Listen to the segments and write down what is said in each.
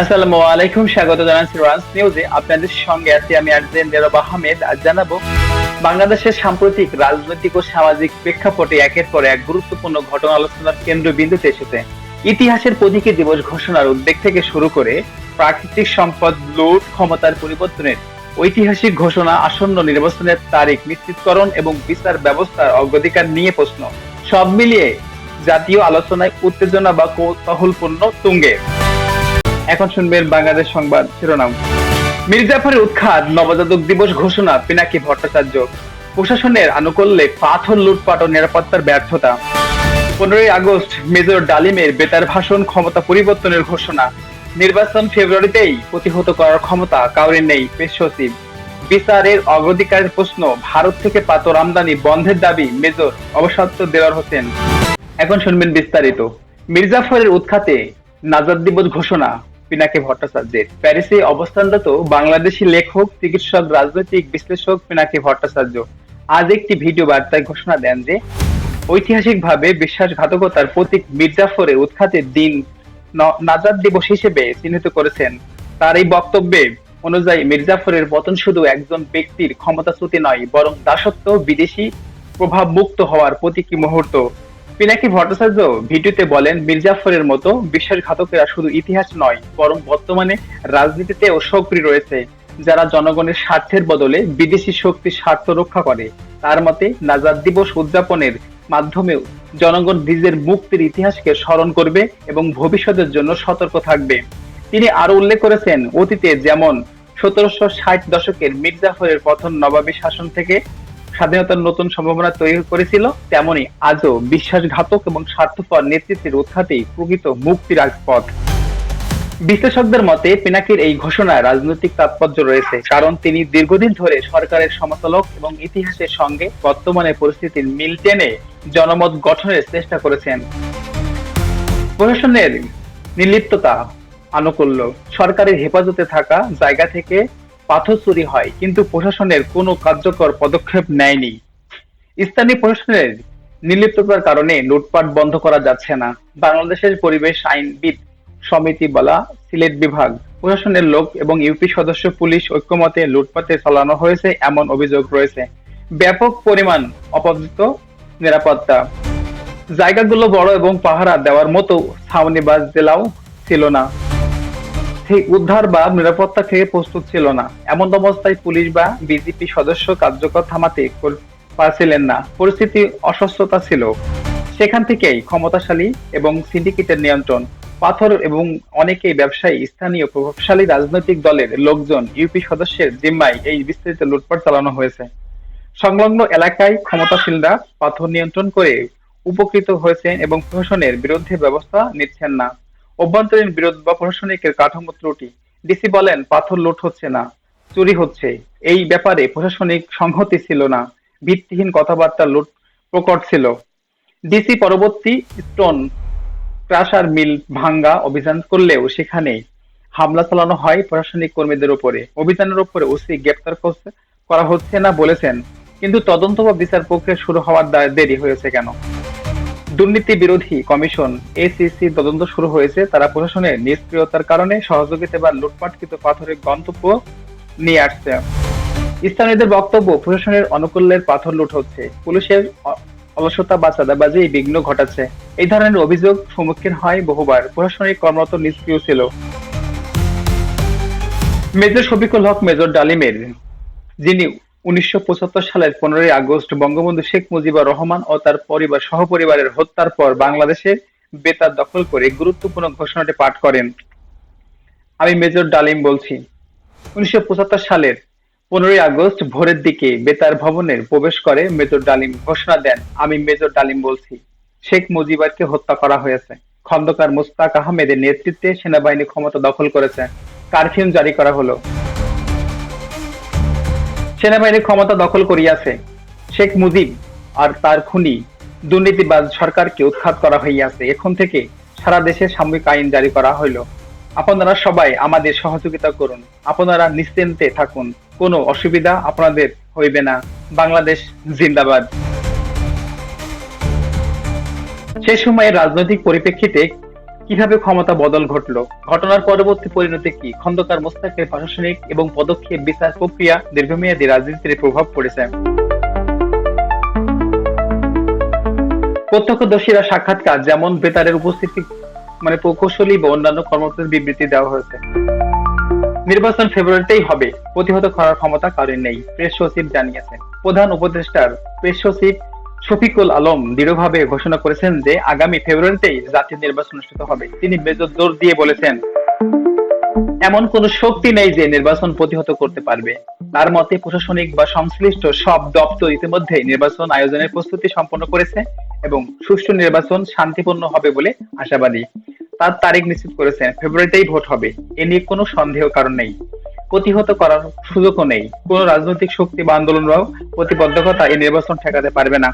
আসসালামু আলাইকুম, স্বাগত জানাচ্ছি রান্স নিউজে আপনাদের সঙ্গে আছি আমি আর্জেন দেরব আহমেদ। আজ জানাব, বাংলাদেশের সাম্প্রতিক রাজনৈতিক ও সামাজিক প্রেক্ষাপটে একের পর এক গুরুত্বপূর্ণ ঘটনা আলোচনার কেন্দ্রবিন্দুতে এসেছে। ইতিহাসের প্রতীকী দিবস ঘোষণার উদ্যোগ থেকে শুরু করে প্রাকৃতিক সম্পদ লুট, ক্ষমতার পরিবর্তনের ঐতিহাসিক ঘোষণা, আসন্ন নির্বাচনের তারিখ, নিশ্চিতকরণ এবং বিচার ব্যবস্থার অগ্রাধিকার নিয়ে প্রশ্ন। সব মিলিয়ে জাতীয় আলোচনায় উত্তেজনা বা কৌতূহলপূর্ণ তুঙ্গে। এখন শুনবেন বাংলাদেশ সংবাদ শিরোনাম। মির্জাফরের উৎখাত নবজাতক দিবস ঘোষণা, পিনাকি ভট্টাচার্য। প্রশাসনের আনুকূল্যে পাথর লুটপাট ও নিরাপত্তার ব্যর্থতা। পনেরোই আগস্ট, মেজর ডালিমের বেতার ভাষণ ক্ষমতা পরিবর্তনের ঘোষণা। নির্বাচন ফেব্রুয়ারিতেই প্রতিহত করার ক্ষমতা কাউরে নেই পেশ সচিব। বিচারের অগ্রাধিকারের প্রশ্ন, ভারত থেকে পাথর আমদানি বন্ধের দাবি মেজর অবসত্ব দেওয়ার হোসেন। এখন শুনবেন বিস্তারিত। মির্জাফরের উৎখাতে নাজাদ দিবস ঘোষণা পিনাকি ভট্টাচার্যের। প্যারিসে অবস্থানরত বাংলাদেশি লেখক, চিকিৎসক, রাজনৈতিক বিশ্লেষক পিনাকি ভট্টাচার্য আজ একটি ভিডিও বার্তায় ঘোষণা দেন যে, ঐতিহাসিকভাবে বিশ্বাসঘাতকতার প্রতীক মির্জাফরের উৎখাতের দিন নাজাদ দিবস হিসেবে চিহ্নিত করেছেন। তার এই বক্তব্যে অনুযায়ী মির্জাফরের পতন শুধু একজন ব্যক্তির ক্ষমতাচ্যুতি নয়, বরং দাসত্ব, বিদেশি প্রভাব মুক্ত হওয়ার প্রতীকী মুহূর্ত। পিনাকি ভট্টাচার্য ভিডিওতে বলেন, মির্জাফরের মতো বিশ্বাসঘাতকেরা শুধু ইতিহাস নয়, বরং বর্তমানে রাজনীতিতেও সক্রিয় রয়েছে। যারা জনগণের স্বার্থের বদলে বিদেশি শক্তির স্বার্থ রক্ষা করে, তার মতে নাজাদ দিবস উদযাপনের মাধ্যমেও জনগণ নিজের মুক্তির ইতিহাসকে স্মরণ করবে এবং ভবিষ্যতের জন্য সতর্ক থাকবে। তিনি আরও উল্লেখ করেছেন, অতীতে যেমন সতেরোশো ষাট দশকের মির্জাফরের প্রথম নবাবী শাসন থেকে স্বাধীনতার নতুন সম্ভাবনা তৈরি করেছিল, তেমনি আজও বিশ্বাসঘাতক এবং স্বার্থপর নেতৃত্বের উৎখাতেই প্রকৃত মুক্তির পথ বিশ্লেষকদের মতে, পিনাকির এই ঘোষণায় রাজনৈতিক তাৎপর্য রয়েছে, কারণ তিনি দীর্ঘদিন ধরে সরকারের সমালোচক এবং ইতিহাসের সঙ্গে বর্তমানে পরিস্থিতির মিল টেনে জনমত গঠনের চেষ্টা করেছেন। প্রশাসনের নির্লিপ্ততা আনুকূল্য। সরকারের হেফাজতে থাকা জায়গা থেকে পাথর চুরি হয়, কিন্তু প্রশাসনের কোনো কার্যকর পদক্ষেপ নেয়নি। স্থানীয় প্রশাসনের নির্লিপ্ততার কারণে লুটপাট বন্ধ করা যাচ্ছে না। বাংলাদেশের পরিবেশ আইনবিদ সমিতি বলা সিলেট বিভাগ, প্রশাসনের লোক এবং ইউপি সদস্য, পুলিশ ঐক্যমতে লুটপাটে চালানো হয়েছে এমন অভিযোগ রয়েছে। ব্যাপক পরিমাণ অপর্যাপ্ত নিরাপত্তা। জায়গাগুলো বড় এবং পাহারা দেওয়ার মতো ছাউনি বা জেলাও ছিল না। সেই উদ্ধার বা নিরাপত্তা থেকে প্রস্তুত ছিল না। এমন অবস্থায় পুলিশ বা বিজেপি সদস্য কার্যকর থামাতে পারছিলেন না। পরিস্থিতি অস্বস্থতা ছিল। সেখান থেকেই ক্ষমতাশালী এবং সিন্ডিকেটের নিয়ন্ত্রণ, পাথর এবং অনেকেই ব্যবসায়ী, স্থানীয় প্রভাবশালী রাজনৈতিক দলের লোকজন, ইউপি সদস্যের জিম্মায় এই বিস্তৃত লুটপাট চালানো হয়েছে। সংলগ্ন এলাকায় ক্ষমতাশীলরা পাথর নিয়ন্ত্রণ করে উপকৃত হয়েছেন এবং প্রশাসনের বিরুদ্ধে ব্যবস্থা নিচ্ছেন না। অভ্যন্তরীণ বিরোধ বা প্রশাসনিক কাঠামো ত্রুটি। ডিসি বলেন, পাথর লুট হচ্ছে না, চুরি হচ্ছে। এই ব্যাপারে প্রশাসনিক সংহতি ছিল না, ভিত্তিহীন কথাবার্তা লুট প্রকট ছিল। ডিসি পরবর্তী স্টোন ক্রাশার মিল ভাঙ্গা অভিযান করলেও সেখানে হামলা চালানো হয় প্রশাসনিক কর্মীদের উপরে। অভিযানের উপরে ওসি গ্রেপ্তার করা হচ্ছে না বলেছেন, কিন্তু তদন্ত বা বিচার প্রক্রিয়া শুরু হওয়ার দেরি হয়েছে কেন? দুর্নীতি বিরোধী কমিশন এসিসি তদন্ত শুরু হয়েছে। তারা প্রশাসনের নিষ্ক্রিয়তার কারণে সহযোগিতা বা লুটপাটকৃত পাথরের গন্তব্য নিয়ে আসছে। স্থানীয়দের বক্তব্য, প্রশাসনের অনুকূলের পাথর লুট হচ্ছে। পুলিশের অলসতা বা চাঁদাবাজি বিঘ্ন ঘটাচ্ছে। এই ধরনের অভিযোগ সম্মুখীন হয় বহুবার। প্রশাসনিক কর্মরত নিষ্ক্রিয় ছিল। মেজর শফিকুল হক, মেজর ডালিমের, যিনি উনিশশো সালের পনেরোই আগস্ট বঙ্গবন্ধু শেখ মুজিবুর রহমান ও তার পরিবার সহপরিবারের হত্যার পর বাংলাদেশের বেতার দখল করে গুরুত্বপূর্ণ ঘোষণাটি পাঠ করেন। আমি মেজর ডালিম বলছি। উনিশশো সালের পনেরোই আগস্ট ভোরের দিকে বেতার ভবনের প্রবেশ করে মেজর ডালিম ঘোষণা দেন, আমি মেজর ডালিম বলছি, শেখ মুজিবুরকে হত্যা করা হয়েছে। খন্দকার মুস্তাক আহমেদের নেতৃত্বে সেনাবাহিনী ক্ষমতা দখল করেছে। কারফিউ জারি করা হলো। সেনাবাহিনী ক্ষমতা দখল করিয়াছে। শেখ মুজিব আর তার খুনি দুর্নীতিবাজ সরকারকে উৎখাত করা হইয়াছে। এখন থেকে সারা দেশে সাময়িক আইন জারি করা হইল। আপনারা সবাই আমাদের সহযোগিতা করুন। আপনারা নিশ্চিন্তে থাকুন। কোনো অসুবিধা আপনাদের হইবে না। বাংলাদেশ জিন্দাবাদ। সেই সময়ের রাজনৈতিক পরিপ্রেক্ষিতে কীভাবে ক্ষমতা বদল ঘটলো? ঘটনার পরবর্তী পরিণতি কি? খন্দকার মোস্তাকের প্রশাসনিক এবং পদক্ষেপ বিচার প্রক্রিয়া দীর্ঘমেয়াদী রাজনীতির প্রভাব পড়েছে। প্রত্যক্ষদর্শীরা সাক্ষাৎকার, যেমন বেতারের উপস্থিতি মানে প্রকৌশলী বা অন্যান্য কর্মকর্তাদের বিবৃতি দেওয়া হয়েছে। নির্বাচন ফেব্রুয়ারিতেই হবে। প্রতিহত করার ক্ষমতা কারণ নেই, প্রেস সচিব জানিয়েছেন। প্রধান উপদেষ্টার প্রেস সচিব শফিকুল আলম দৃঢ়ভাবে ঘোষণা করেছেন যে আগামী ফেব্রুয়ারিতেই জাতীয় নির্বাচন অনুষ্ঠিত হবে। তিনি বেজর জোর দিয়ে বলেছেন, এমন কোন শক্তি নেই যে নির্বাচন প্রতিহত করতে পারবে। তার মতে প্রশাসনিক বা সংশ্লিষ্ট সব দপ্তর ইতিমধ্যে নির্বাচন আয়োজনের প্রস্তুতি সম্পন্ন করেছে এবং সুষ্ঠু নির্বাচন শান্তিপূর্ণ হবে বলে আশাবাদী। তার তারিখ নিশ্চিত করেছেন, ফেব্রুয়ারিতেই ভোট হবে। এ নিয়ে কোনো সন্দেহ কারণ নেই। প্রতিহত করার সুযোগও নেই। কোনো রাজনৈতিক শক্তি বা আন্দোলনরাও প্রতিবদ্ধকতা এই নির্বাচন ঠেকাতে পারবে না।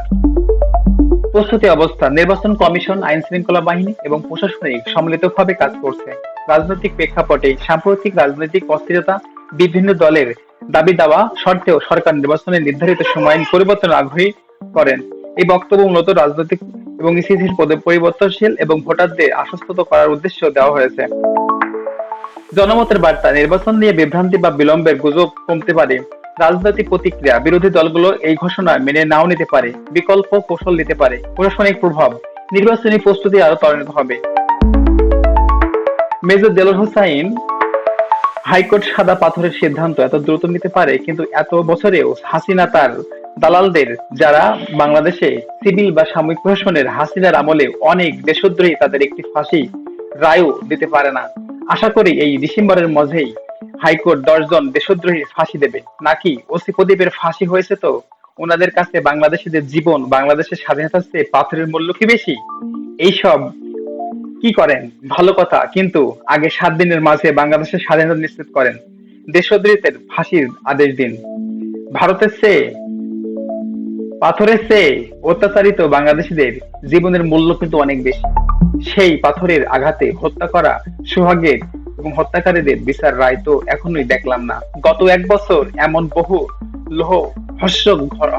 প্রস্তুতি অবস্থা, নির্বাচন কমিশন, আইন শৃঙ্খলা বাহিনী এবং প্রশাসনিক সম্মিলিতভাবে কাজ করছে। রাজনৈতিক প্রেক্ষাপটে সাম্প্রতিক রাজনৈতিক অস্থিরতা, বিভিন্ন দলের দাবি দাওয়া সত্ত্বেও সরকার নির্বাচনের নির্ধারিত সময় পরিবর্তন আগ্রহী করেন। এই বক্তব্য মূলত রাজনৈতিক এবং স্থিতির পদে পরিবর্তনশীল এবং ভোটারদের আশ্বস্ত করার উদ্দেশ্য দেওয়া হয়েছে। জনমতের বার্তা, নির্বাচন নিয়ে বিভ্রান্তি বা বিলম্বের গুজব কমতে পারে। রাজনৈতিক প্রতিক্রিয়া, বিরোধী দলগুলো এই ঘোষণা মেনে নাও নিতে পারে, বিকল্প কৌশল নিতে পারে, প্রশাসনিক প্রভাব, নির্বাচনী প্রস্তুতি আরও ত্বরান্বিত হবে। মেজর দেলোর হোসাইন, হাইকোর্ট সাদা পাথরের সিদ্ধান্ত এত দ্রুত নিতে পারে, কিন্তু এত বছরেও হাসিনা তার দালালদের, যারা বাংলাদেশে সিভিল বা সাময়িক প্রশাসনের হাসিনার আমলে অনেক দেশদ্রোহী তাদের একটি ফাঁসি রায়ও দিতে পারে না। আশা করি এই ডিসেম্বরের মধ্যেই হাইকোর্ট দশজন দেশদ্রোহী ফাঁসি দেবে। নাকি ওসি প্রদীপের ফাঁসি হয়েছে তো? ওনাদের কাছে বাংলাদেশিদের জীবন, বাংলাদেশের স্বাধীনতার চেয়ে পাথরের মূল্য কি বেশি? এইসব কি করেন? ভালো কথা, কিন্তু আগে সাত দিনের মাঝে বাংলাদেশের স্বাধীনতা নিশ্চিত করেন। দেশদ্রোহীদের ফাঁসির আদেশ দিন। ভারতের চেয়ে পাথরের চেয়ে অত্যাচারিত বাংলাদেশিদের জীবনের মূল্য কিন্তু অনেক বেশি। সেই পাথরের আঘাতে হত্যা করা সোহাগের এবং হত্যাকারীদের বিচার রায় তো এখনোই দেখলাম না। গত এক বছর এমন বহু লোহ হস্য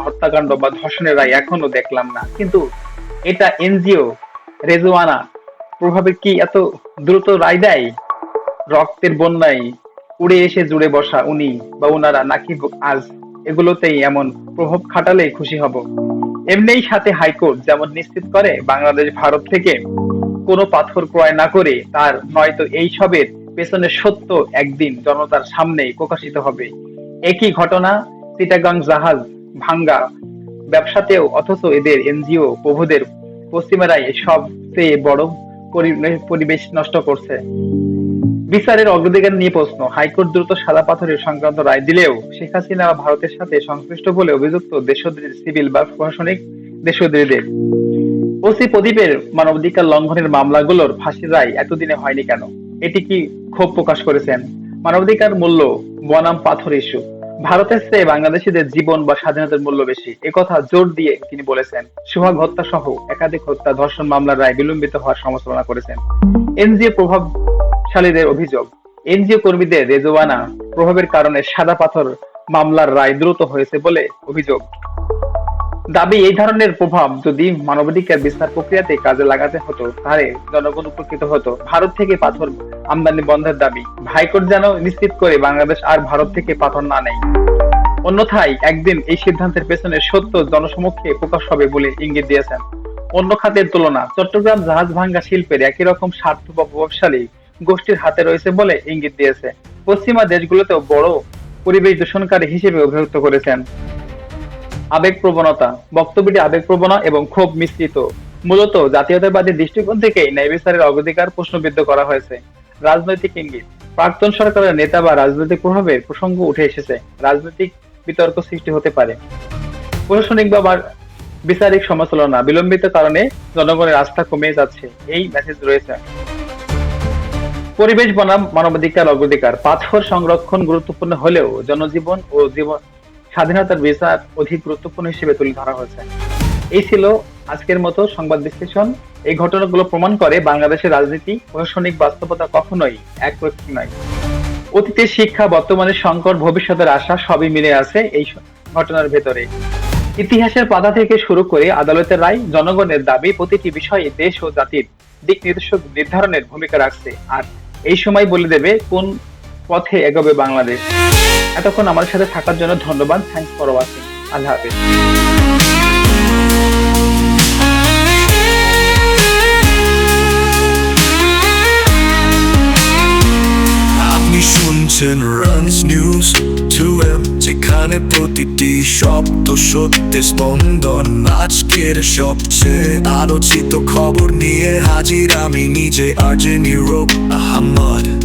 হত্যাকাণ্ড বা ধর্ষণের রায় এখনও দেখলাম না। কিন্তু এটা এনজিও রেজওয়ানা প্রভাবে কি এত দ্রুত রায় দেয়? রক্তের বন্যায় উড়ে এসে জুড়ে বসা উনি বা ওনারা নাকি আজ এগুলোতেই এমন প্রভাব খাটালে খুশি হব। এমনিই সাথে হাইকোর্ট যেমন নিশ্চিত করে, বাংলাদেশ, ভারত থেকে কোনো পাথর ক্রয় না করে তার, নয়তো এই সবের পেছনে সত্য একদিন জনতার সামনেই প্রকাশিত হবে। একই ঘটনা, চিটাগাং জাহাজ ভাঙ্গা। ব্যবসাতেও অথচ এদের এনজিও প্রভুদের পশ্চিমারাই সব চেয়ে বড় পরিবেশ নষ্ট করছে। বিচারের অগ্রাধিকার নিয়ে প্রশ্ন, হাইকোর্ট দ্রুত সাদা পাথরের সংক্রান্ত রায় দিলেও শেখ হাসিনা ভারতের সাথে সংশ্লিষ্ট বলে অভিযুক্ত দেশদ্রীর সিভিল বা প্রশাসনিক দেশদ্রীদের ওসি প্রদীপের মানবাধিকার লঙ্ঘনের মামলাগুলোর ফাঁসির রায় এতদিনে হয়নি কেন? এটি কি ক্ষোভ প্রকাশ করেছেন? মানবাধিকার মূল্য বনাম পাথর ইস্যু। ভারতের চেয়ে বাংলাদেশিদের জীবন বা স্বাধীনতার মূল্য বেশি। একথা জোর দিয়ে তিনি বলেছেন। সোহাগ হত্যা সহ একাধিক হত্যা, ধর্ষণ মামলার রায় বিলম্বিত হওয়ার সমালোচনা করেছেন। এনজিও প্রভাবশালীদের অভিযোগ, এনজিও কর্মীদের রেজওয়ানা প্রভাবের কারণে সাদা পাথর মামলার রায় দ্রুত হয়েছে বলে অভিযোগ। দাবি, এই ধরনের প্রভাব যদি মানবাধিকার বিস্তার প্রক্রিয়াতে কাজে লাগাতে হতো, তাহলে জনগণ উপকৃত হতো। ভারত থেকে পাথর আমদানি বন্ধের দাবি। হাইকোর্ট যেন নিশ্চিত করে বাংলাদেশ আর ভারত থেকে পাথর না নেয়। অন্যথায় একদিন এই সিদ্ধান্তের পেছনে সত্য জনসমক্ষে প্রকাশ হবে বলে ইঙ্গিত দিয়েছেন। অন্য খাতের তুলনা, চট্টগ্রাম জাহাজ ভাঙ্গা শিল্পের একই রকম স্বার্থ বা প্রভাবশালী গোষ্ঠীর হাতে রয়েছে বলে ইঙ্গিত দিয়েছে। পশ্চিমা দেশগুলোতেও বড় পরিবেশ দূষণকারী হিসেবে অভিযুক্ত করেছেন। আবেগ প্রবণতা বক্তব্যটি আবেগ প্রবণা এবং ক্ষোভ মিশ্রিত। মূলত জাতীয়তাবাদী দৃষ্টিকোণ থেকে ন্যায় বিচারের অগ্রাধিকার প্রশ্নবিদ্ধ করা হয়েছে। রাজনৈতিক ইঙ্গিত, প্রাক্তন সরকারের নেতা বা রাজনৈতিক প্রভাবের প্রসঙ্গ উঠে এসেছে। রাজনৈতিক বিতর্ক সৃষ্টি হতে পারে। প্রশাসনিক বা বিচারিক সমালোচনা বিলম্বিত কারণে জনগণের আস্থা কমে যাচ্ছে। এই মেসেজ রয়েছে। পরিবেশ বনাম মানবাধিকার অগ্রাধিকার, পাথর সংরক্ষণ গুরুত্বপূর্ণ হলেও জনজীবন ও জীবন স্বাধীনতার বিচার অধিক গুরুত্বপূর্ণ হিসেবে তুলে ধরা হয়েছে। এই ছিল আজকের মতো সংবাদ বিশ্লেষণ। এই ঘটনাগুলো প্রমাণ করে বাংলাদেশের রাজনীতি প্রশাসনিক বাস্তবতা কখনোই একরক্ষী নয়। অতীতের শিক্ষা বর্তমানের সংকট, ভবিষ্যতের আশা সবই মিলে আছে এই ঘটনার ভেতরে। ইতিহাসের পাতা থেকে শুরু করে আদালতের রায়, জনগণের দাবি প্রতিটি বিষয়ে দেশ ও জাতির দিক নির্দেশক নির্ধারণের ভূমিকা রাখছে। আর এই সময় বলে দেবে কোন পথে এগোবে বাংলাদেশ। এতক্ষণ আমার সাথে থাকার জন্য ধন্যবাদ। থ্যাংকস ফর ওয়াচিং আল্লাহ হাফেজ। আপনি শুনছেন রানস নিউজ টু যেখানে প্রতিটি শব্দ সত্যি স্পন্দন। আজকের সবচেয়ে আলোচিত খবর নিয়ে হাজির আমি নিজে, আর্জে নিউরোপ আহমদ।